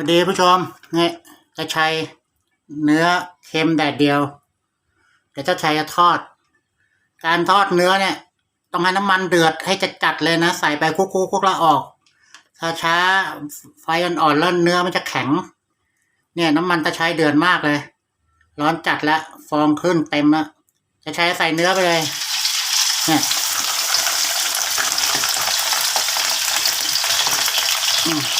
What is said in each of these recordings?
วัสดีผู้ชมเนี่ยจะใช้เนื้อเค็มแดดเดียว เดี๋ยวจะใช้จะทอด การทอดเนื้อเนี่ย ต้องให้น้ำมันเดือดให้จัดจัดเลยนะ ใส่ไปคุกๆคุกล้วออกถ้าช้าไฟอ่อนๆแล้วเนื้อมันจะแข็ง เนี่ยน้ำมันจะใช้เดือดมากเลย ร้อนจัดแล้วฟองขึ้นเต็มแล้วจะใช้ใส่เนื้อไปเลย เนี่ยอืม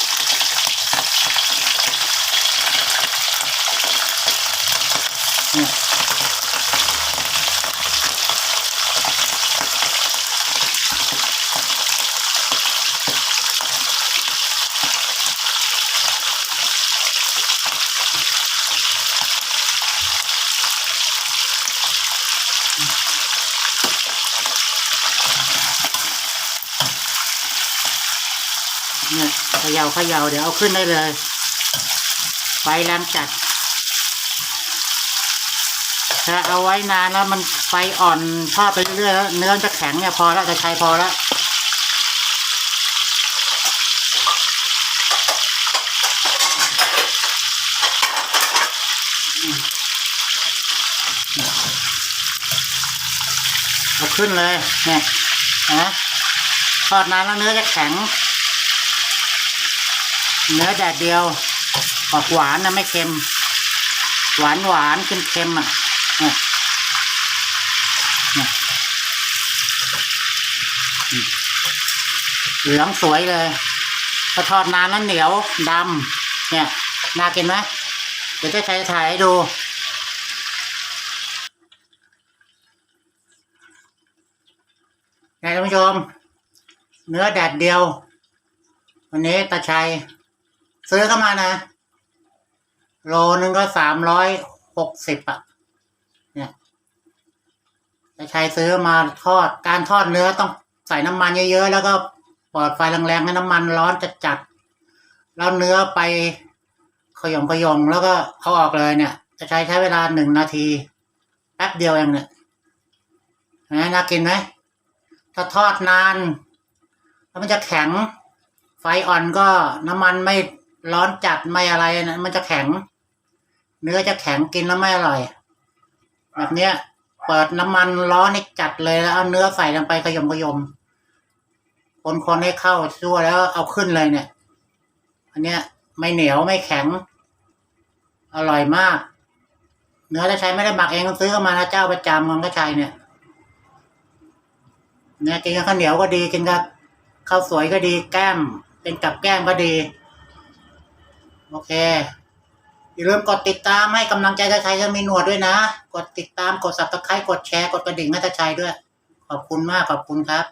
เนี่ยเขย่าเขย่าเดี๋ยวเอาขึ้นได้เลย ไฟแรงจัด ถ้าเอาไว้นานแล้วมันไฟอ่อนทอดไปเรื่อยๆแล้วเนื้อจะแข็งเนี่ยพอแล้วจะใช้พอแล้วเอาขึ้นเลยเนี่ยนะทอดนานแล้วเนื้อจะแข็ง เนื้อแดดเดียวออกหวานนะไม่เค็ม หวานหวานเค็มเค็มอะเนี่ยเนี่ยเหลืองสวยเลยพอทอดนานแล้วเหนียวดำเนี่ยน่ากินไหมเดี๋ยวจะใช้ถ่ายให้ดูนะท่านผู้ชม เนื้อแดดเดียว วันนี้ตาชัย ซื้อเข้ามานะ โลนึงก็สามร้อยหกสิบอะ เนี่ยจะใช้ซื้อมาทอด การทอดเนื้อต้องใส่น้ำมันเยอะๆ แล้วก็ปลอดไฟแรงๆให้น้ำมันร้อนจัดๆ แล้วเนื้อไปขยงขยงแล้วก็เอาออกเลยเนี่ย จะใช้ใช้เวลาหนึ่งนาทีแป๊บเดียวเองเนี่ยนะน่ากินไหมถ้าทอดนาน แล้วมันจะแข็ง ไฟอ่อนก็น้ำมันไม่ ร้อนจัดไม่อะไรนะมันจะแข็ง เนื้อจะแข็งกินแล้วไม่อร่อย แบบเนี้ย เปิดน้ำมันร้อนให้จัดเลยแล้วเอาเนื้อใส่ลงไปขยมขยมคนๆให้เข้าชั่วแล้วเอาขึ้นเลยเนี่ย อันเนี้ย ไม่เหนียวไม่แข็ง อร่อยมาก เนื้อจะใช้ไม่ได้หมักเองซื้อเข้ามานะเจ้าประจำของก็ใช้เนี่ย เนี่ยกินกับข้าวเหนียวก็ดีกินกับข้าวสวยก็ดีแก้ม เป็นกับแก้มก็ดี โอเค อย่าลืมกดติดตามให้กำลังใจตาชัยจะมีหนวดด้วยนะ กดติดตามกด subscribe กดแชร์กดกระดิ่งให้ตาชัยด้วย ขอบคุณมากขอบคุณครับ